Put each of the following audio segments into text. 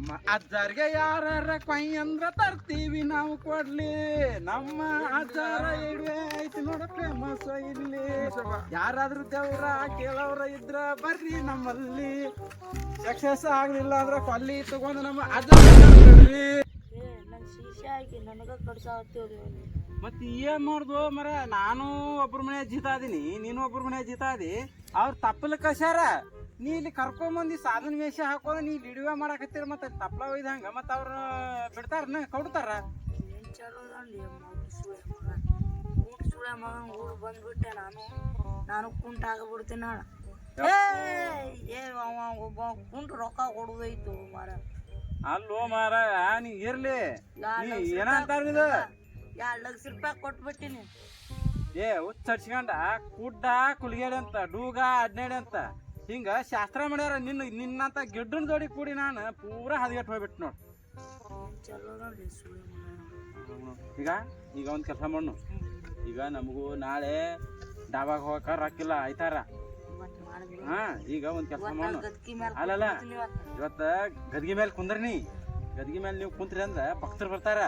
ನಮ್ಮ ಅಜ್ಜಾರ್ಗೆ ಯಾರ ಕೊಯ್ ಅಂದ್ರ ತರ್ತೀವಿ ನಾವು ಕೊಡ್ಲಿ. ನಮ್ಮ ಅಜ್ಜಾರ ಇಡುವೆ ಐತಿ ನೋಡ ಫೇಮಸ್ ಇಲ್ಲಿ. ಯಾರಾದ್ರೂ ದೇವ್ರ ಕೇಳವ್ರ ಇದ್ರ ಬರ್ರಿ ನಮ್ಮಲ್ಲಿ. ಸಕ್ಸಸ್ ಆಗ್ಲಿಲ್ಲ ಅಂದ್ರ ಕೊಲ್ಲಿ ತಗೊಂಡು ನಮ್ಮ ಅಜ್ಜ ಬಿಡ್ರಿ ಏ ನನ್ ಶೀಶೆ ಹಾಕಿ ನನಗ ಕಡ್ಸಾವತ್ತೇವ್ರಿ ಅವ್ನು. ಮತ್ ಏನ್ ನೋಡ್ದು ಮರ ನಾನು ಒಬ್ರ ಮನೆ ಜೀತಾದಿನಿ ನೀನು ಒಬ್ರ ಮನೆ ಜೀತಾದಿ ಅವ್ರ ತಪ್ಪಲ ಕಸ್ಯಾರ. ನೀ ಇಲ್ಲಿ ಕರ್ಕೊಂಬಂದು ಸಾಧನ ವೇಷ ಹಾಕೊಂಡು ನೀ ವಿಡಿಯೋ ಮಾಡಾಕತ್ತೀರ ಮತ್ತೆ ತಪ್ಲ ಒಯ್ದ ಹಂಗ ಮತ್ತ ಅವ್ರ ಬಿಡ್ತಾರ ಕೊಡ್ತಾರ? ಸುಳೆ ಮಗನ್ ಊರು ಬಂದ್ಬಿಟ್ಟೆ ನಾನು. ನಾನು ಕುಂಟ ಆಗಬಿಡ್ತೀನಿ ನಾಳ. ಏ ಅವ ಒಬ್ಬ ಕುಂಟ ರೊಕ್ಕ ಕೊಡುದೈತು ಮಾರ ಅಲ್ಲೋ ಮಾರ ನೀ ಇರ್ಲಿ. ಏನಂತಾರ ಇದು? ಎರಡ್ ಲಕ್ಷ ರೂಪಾಯಿ ಕೊಟ್ಬಿಟ್ಟಿನಿ. ಏ ಹುಚ್ಚ ಹಚ್ಕೊಂಡ ಕುಡ್ಡ ಕುಲ್ಗೇಡಿ ಅಂತ ಡೂಗ ಹದಿನೇಳು ಅಂತ. ಹಿಂಗ ಶಾಸ್ತ್ರ ಮಾಡ್ಯಾರ ನಿನ್ನ ನಿನ್ನಂತ ಗಿಡ್ಡನ್ ಜೋಡಿ ಕೂಡಿ ನಾನು ಪೂರಾ ಹದಗೆಟ್ಟು ಹೋಗ್ಬಿಟ್ಟು ನೋಡ್. ಈಗ ಈಗ ಒಂದ್ ಕೆಲಸ ಮಾಡು ಈಗ ನಮಗೂ ನಾಳೆ ಡಾಬಾಗ ಹೋಗಕ ರೊಕ್ಕಿಲ್ಲ ಆಯ್ತಾರ? ಹಾ ಈಗ ಒಂದ್ ಕೆಲಸ ಮಾಡು ಅಲ್ಲಲ್ಲ. ಇವತ್ತು. ಇವತ್ತ ಗದ್ಗಿ ಮೇಲೆ ಕುಂದ್ರಿ ಗದ್ಗಿ ಮೇಲೆ ನೀವು ಕುಂತ್ರಿ ಅಂದ್ರ ಭಕ್ತರು ಬರ್ತಾರ.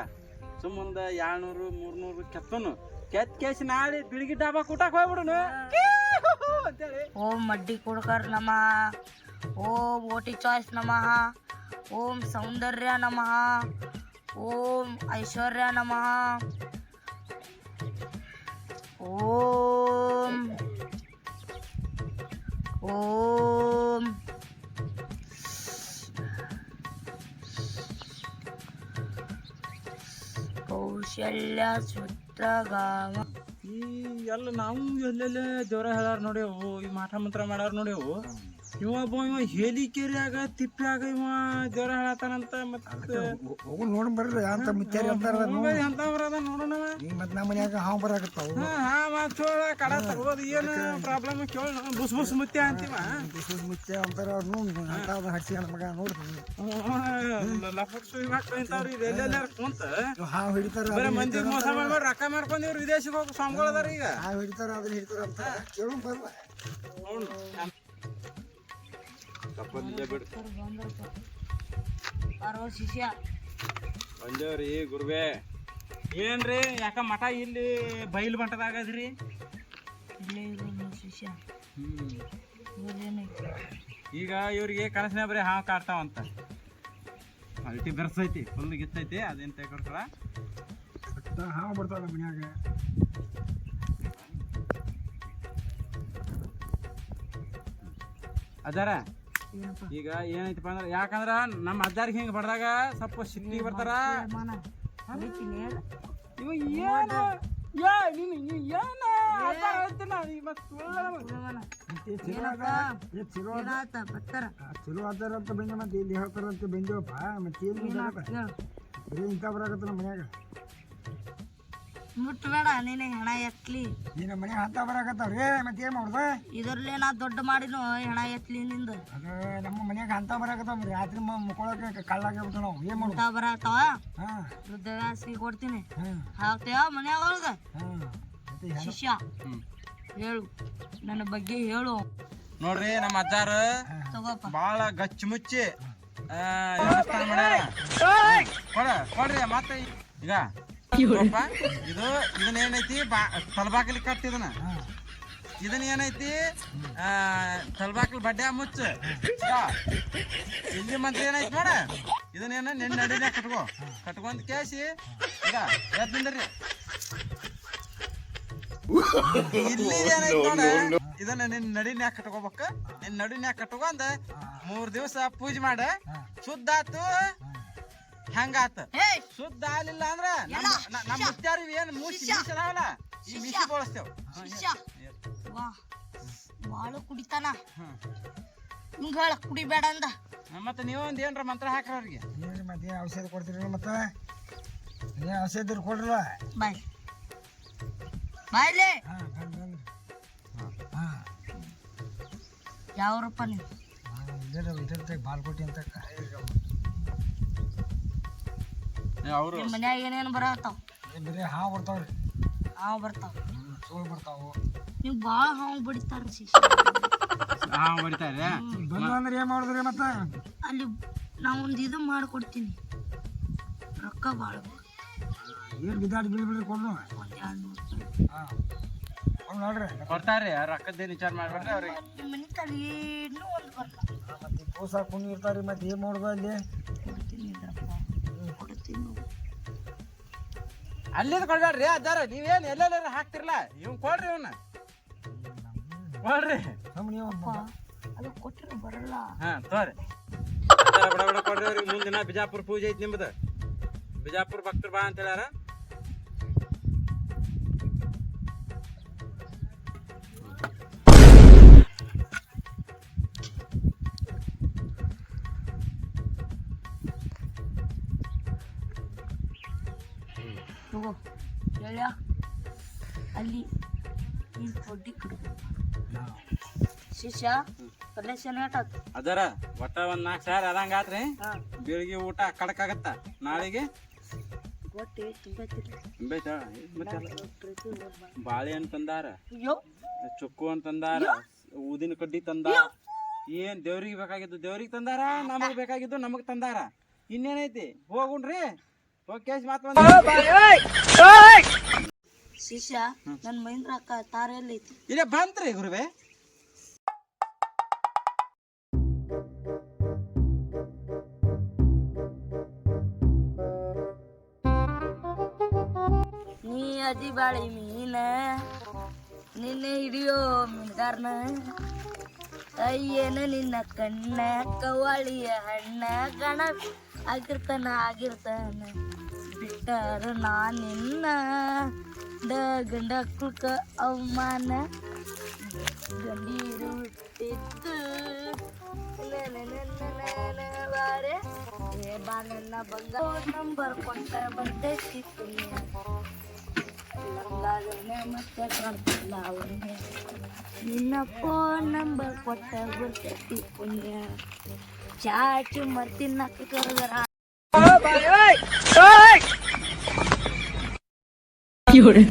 ಸುಮ್ಮಂದ ಎರಡ್ನೂರು ಮೂರ್ನೂರು ಕೆತ್ತನು. ಕೆತ್ ಕೇಸಿ ನಾಳೆ ಬಿಳಿಗಿ ಡಾಬಾ ಕೂಟಕ್ ಹೋಗ್ಬಿಡುನು ಅಂತೇಳಿ ಓಂ ಮಡ್ಡಿ ಕುಡ್ಕರ್ ನಮಃ ಓಂ ಓಟಿ ಚಾಯ್ಸ್ ನಮಃ ಓಂ ಸೌಂದರ್ಯ ನಮಃ ಓಂ ಐಶ್ವರ್ಯ ನಮಃ ಓಂ ಓಂ ಕೌಶಲ್ಯ ಈ ಎಲ್ಲ ನಾವು ಎಲ್ಲೆಲ್ಲೇ ದೇವ್ರ ಹೇಳಾರ ನೋಡ್ಯಾವು ಈ ಮಾಟ ಮಂತ್ರ ಮಾಡ್ಯಾರ ನೋಡ್ಯಾವು ಇವ ಒಬ್ಬ ಇವ ಹೇಲಿಕೆರಿಯಾಗ ತಿಪ್ಪ್ಯಾಗ ಇವ ಜ್ವರ ಹೇಳತ್ತಾನಂತ ಮತ್ತೆ ಹೋಗಿ ನೋಡಿ ಬರ್ರಿ ಅಂತ ಮುಚ್ಚಾರಿ ಅಂತಾರ ಎಂತವ್ರ ಅದ ನೋಡೋಣ ಈಗ ಮತ್ತೆ ನಮ್ಮ ಮನ್ಯಾಗ ಹಾವು ಬರಾಕತ್ತಾವು ಹಾ ಹಾ ಮಾತ್ ಚೋಳ ಕಡ ತಗೋದು ಏನು ಪ್ರಾಬ್ಲಮ್ ಕೇಳಿ ಬುಸ್ ಬುಸ್ ಮುತ್ಯ ಅಂತೀವ. ಬುಸ್ ಬುಸ್ ಮುತ್ತೆ ಅಂತಾರ ಅವ್ರು ಅಂತ ಹಚ್ಚಿ ಅಂತ ಮಗ ನೋಡ್ರಿ ಲಫಕ್ಸು ಮಾಡ್ತಾ ಇಂಥವ್ರು ಇದು ಎಲ್ಲೆಲ್ಲಾರ ಕುಂತ ಹಾವು ಹಿಡಿತಾರ ಬರೀ ಮಂದಿ ಮೋಸ ಮಾಡ್ಬಾರ್ದು ರೊಕ್ಕ ಮಾಡ್ಕೊಂಡಿವ್ರು ವಿದೇಶಕ್ಕೆ ಹೋಗಿ ಸ್ವಾಮಿಗಳದಾರ ಈಗ. ಹಾವು ಹಿಡಿತಾರ ಅದನ್ನ ಹಿಡಿತಾರ ಅಂತ ಕೇಳೋ ಬರ್ಲ ಅರೋ ಶಿಷ್ಯ ಬಂದೇವ್ರಿ ಗುರುವೆ. ಏನ್ರಿ ಯಾಕ ಮಠ ಇಲ್ಲಿ ಬೈಲ್ ಮಠದಾಗದ್ರಿ? ಇಲ್ಲೇ ಇರು ನೀವು ಶಿಷ್ಯ ಇವ್ರೇನೈತಿ ಈಗ ಇವ್ರಿಗೆ ಕನಸಿನ ಬರೀ ಹಾವು ಕಾಡ್ತಾವಂತ ಅಲ್ಟಿ ಬೆರ್ಸೈತಿ ಫುಲ್ ಗಿತ್ತೈತಿ ಅದೇನು ತೆಗೊಡ್ತಾರ ಹಾವು ಬರ್ತಾವ ನಮ್ಮ ಮನ್ಯಾಗ. ಅದಾರ? ಈಗ ಏನೈತಪ್ಪ ಅಂದ್ರೆ ಯಾಕಂದ್ರ ನಮ್ಮ ಅಜ್ಜಾರಿಗೆ ಹಿಂಗ ಬಡದಾಗ ಸ್ವಲ್ಪ ಸಿಟ್ಟಿ ಬರ್ತಾರ. ಇವ ಏನು? ಯಾ ನೀನು ನೀ ಏನ? ಅಜ್ಜಾರ್ ಹೇಳ್ತೀನ, ನಾನು. ಮತ್ತೆ ಚಲೋ ಚಲೋ ಅಂತ ಬಂದೆ ಮತ್ತೆ ಇಲ್ಲಿ ಹೇಳ್ತಾರಂತ ಬಂದೇವಪ್ಪ. ಮತ್ತೆ ಏನು ಇಂಥ ಬರಾಕತ್ತ ನಮ್ಮ ಮನ್ಯಾಗ. ಮುಟ್ಬೇಡ ನೀನು ಹಣ ಎತ್ಲಿ. ನಿನ್ನ ಮನೆ ಹಂತ ಅಂತ ಬರಾಕತ್ತಾವ್ರಿ ಮತ್ತೆ ಏನು ಮಾಡ್ದ? ಇದರಲ್ಲಿ ನಾ ದೊಡ್ಡ ಮಾಡಿನು ಹಣ ಎತ್ಲಿ ನಿಂದ. ಅದು ನಮ್ಮ ಮನ್ಯಾಗ ಹಂತ ಬರಾಕತ್ತಾವ ರಾತ್ರಿ ಮುಕ್ಕೊಳಕ್ಕೆ ಕಳ್ಳಾಗ್ಬಿಟ್ಟು ನಾವು ಏನು ಮಾಡೋದು? ಊಟ ಬರತಾವ ಹಾಂ. ಕೊಡ್ತೀನಿ. ಹಾಕ್ತೇವ ಒಳಗ ಹೆಣ ಶಿಷ್ಯ. ಹೇಳು ನನ್ನ ಬಗ್ಗೆ ಹೇಳು. ನೋಡ್ರಿ ನಮ್ಮ ಅಜ್ಜಾರ ತಗೋಪ್ಪ. ಬಾಳ ಗಚ್ಚ ಮುಚ್ಚಿ ಆ, ವ್ಯವಸ್ಥೆ ಮಾಡ್ಯಾರ ಕೊಡ ಕೊಡ್ರಿ ಮತ್ತೆ ಈಗ. ಇದು ಇದನ್ನ ಏನೈತಿ ತಲಬಾಕಲಿ ಕಟ್ಟಿ ಇದನ್ನ. ಇದನ್ನ ಏನೈತಿ ತಲಬಾಕಲ್ ಬಡ್ಡೆ ಮುಚ್ಚ. ಇಲ್ಲಿ ಮಂತ್ರ ಏನೈತಿ ನೋಡ. ಇದನ್ನೇನ ನಿನ್ನ ನಡಿನ ಕಟ್ಕೋ. ಕಟ್ಕೊಂಡ್ ಕೇಸಿ. ಈಗ ಎದ್ ಇಲ್ಲಿ ಏನೈತಿ ನೋಡ. ಇದನ್ನ ನಿನ್ನ ನಡಿನ್ಯಾಗ ಕಟ್ಕೋಬೇಕ. ನಿನ್ನ ನಡಿನ್ಯಾಗ ಕಟ್ಕೊಂಡ್ ಮೂರ್ ದಿವಸ ಪೂಜೆ ಮಾಡ. ಶುದ್ಧ ಆತು ಹೆಂಗಾತ? ಏಯ್ ಶುದ್ಧ ಆಗ್ಲಿಲ್ಲ ಅಂದ್ರ ನಮ್ಮ ಮುತ್ಯಾರು ಏನ್ ಮೂಸಿ ಮೀಸ ಅದಾವಲ್ಲ ಈ ಮೀಸಿ ಬಳಸ್ತೇವ್. ಬಾಳು ಕುಡಿತಾನ. ಹಿಂಗ ಹೇಳ ಕುಡಿಬೇಡ ಅಂದ. ಮತ್ತೆ ನೀವು ಒಂದ್ ಏನ್ರ ಮಂತ್ರ ಹಾಕ್ರ ಅವ್ರಿಗೆ. ಏನು ಮತ್ತೆ ಏನು ಔಷಧ ಕೊಡ್ತೀರಿ ಮತ್ತೆ? ಏನ್ ಔಷಧ ಕೊಡ್ರಲ್ಲ? ಬಾಯ್. ಬಾಯ್ಲಿ. ಯಾವ್ರಪ್ಪ ನೀವು? ಇಲ್ಲೇ ಇದ್ರತೆ ಬಾಲ್ಕೋಟಿ ಅಂತ ನಿಮ್ಮ ಮನ್ಯಾಗ ಏನೇನು ಬರತ್ತಾವ ಬರೀ ಹಾವು ಬರ್ತಾವ್ರಿ. ಹಾವು ಬರ್ತಾವ. ಸೋಳು ಬರ್ತಾವು. ನೀವು ಭಾಳ ಹಾವು ಬಡಿತಾರ ಹಾವು ಹಾ ಹೊಡಿತಾರೆ ಬಂದು ಅಂದ್ರೆ ಏನು ಮಾಡಿದ್ರಿ ಮತ್ತೆ? ಅಲ್ಲಿ ನಾವೊಂದು ಒಂದು ಇದು ಮಾಡಿಕೊಡ್ತೀನಿ. ರೊಕ್ಕ ಭಾಳ ಏನು ಬಿದ್ದಾಡಿ ಒಂದು ಎರಡು ನೂರು ರೂಪಾಯಿ ಹಾಂ ಅವ್ನು ನೋಡ್ರಿ. ಕೊಡ್ತಾರ್ರಿ ರೊಕ್ಕದ್ದೇನು ವಿಚಾರ ಮಾಡ್ಬೇಡ್ರಿ ಅವ್ರಿಗೆ. ನಿಮ್ಮ ಮನೆ ತಲೆ ಇನ್ನೂ ಒಂದು ಬರಲ್ಲ. ಮತ್ತೆ ಕೂಸ ಕುಣಿ ಇರ್ತಾರೆ ಮತ್ತೆ ಏನು ಮಾಡುದು ಅಲ್ಲಿ? ಅಲ್ಲಿದ್ ಕೊಡ್ಬೇಡ್ರಿ ಅದಾರ ನೀವೇನ್ ಎಲ್ಲೆಲ್ಲ ಹಾಕ್ತಿರ್ಲ? ಇವ್ ಕೊಡ್ರಿ ಇವನ್ನ ಕೊಡ್ರಿ. ಅದು ಕೊಟ್ಟರೆ ಬರಲ್ಲ. ಹಾ ತೋರಿ. ಬಡ ಬಡ ಕೊಡ್ರಿ ಅವ್ರಿಗೆ. ಮುಂದಿನ ಬಿಜಾಪುರ ಪೂಜೆ ಐತಿ ನಿಮ್ದು. ಬಿಜಾಪುರ ಭಕ್ತರು ಬಾ ಅಂತ ಹೇಳ್ಯಾರ. ತಗೋ ಹೇಳ್ಯ ಅಲ್ಲಿ ನೀನು ಕಡ್ಬೇಕು ಶಿಷ್ಯ ಏಟಾತು ಅದರ ಒಟ್ಟ ಒಂದ್ ನಾಲ್ಕು ಸಾವಿರ ಅದಂಗ ಆತ್ರಿ? ಬೆಳಿಗ್ಗೆ ಊಟ ಕಡಕ್ ಆಗತ್ತ ನಾಳೆಗೆ ಬಾಳೆ ಬೇತ ಮತ್ತೆ ಬಾಳೆಹಣ್ಣು ತಂದಾರ? ಚುಕ್ಕು ಅಂತ ತಂದಾರ? ಊದಿನ ಕಡ್ಡಿ ತಂದಾರ? ಏನ್ ದೇವ್ರಿಗೆ ಬೇಕಾಗಿದ್ದು ದೇವ್ರಿಗೆ ತಂದಾರ? ನಮಗ್ ಬೇಕಾಗಿದ್ದು ನಮಗ್ ತಂದಾರ? ಇನ್ನೇನೈತಿ? ಹೋಗುಣ್ರಿ. ಹೋಗಿ ಕೇಸ್ ಮಾತ್ ಶಿಷ್ಯ ನನ್ನ ಮಹೇಂದ್ರ ಅಕ್ಕ ತಾರೆ ಎಲ್ಲೈತಿ ಇಲ್ಲೇ ಬಂತ್ರಿ ಗುರುವೆ ನೀ ಅದಿ ಬಾಳಿ ಮೀನ ನಿನ್ನೆ ಹಿಡಿಯೋ ಮೀನ್ಗಾರನ ಅಯ್ಯೇನ ನಿನ್ನ ಕಣ್ಣ ಕವಳಿಯ ಹಣ್ಣ ಗಣ ಆಗಿರ್ತಾನ ಆಗಿರ್ತಾನ ಬಿಟ್ಟಾರ ನಾ ನಿನ್ನ ಗಂಡ ಕುಳ್ಕ ಅವಮಾನ ಗಂಡೀರು ಬಿಟ್ಟಿದ್ದು ಬಾರೆ ಏ ಬಾ ನನ್ನ ಬಂಗಾರ ನಂಬರ್ ಕೊಟ್ಟ ಬರ್ತೈತಿ ಪುಣ್ಯ ಲಂಗಾಗನೆ ಮತ್ತೆ ಕಾಣ್ತಿಲ್ಲ ಅವನಿಗೆ ನಿನ್ನ ಫೋನ್ ನಂಬರ್ ಕೊಟ್ಟ ಬರ್ತೈತಿ ಪುಣ್ಯ ಚಾಚು ಮತ್ತಿನ ಕರೆದರ Fiore.